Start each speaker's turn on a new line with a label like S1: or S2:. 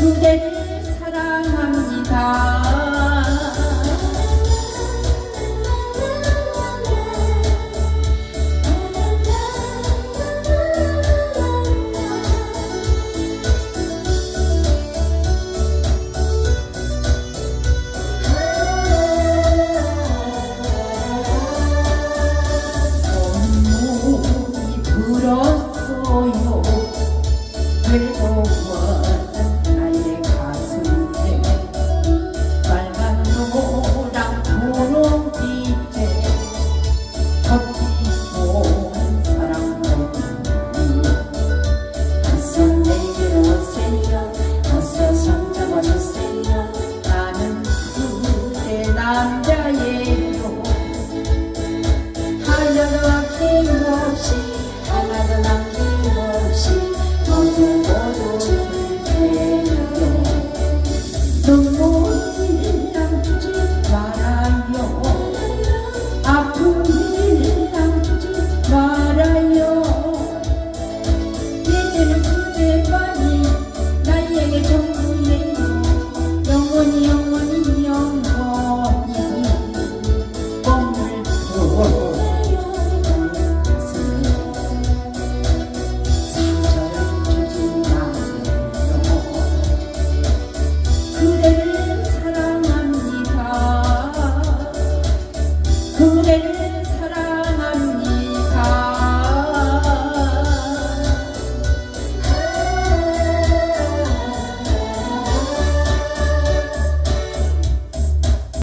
S1: Today. 하나도 남김없이 하나도 남김없이 모두 모두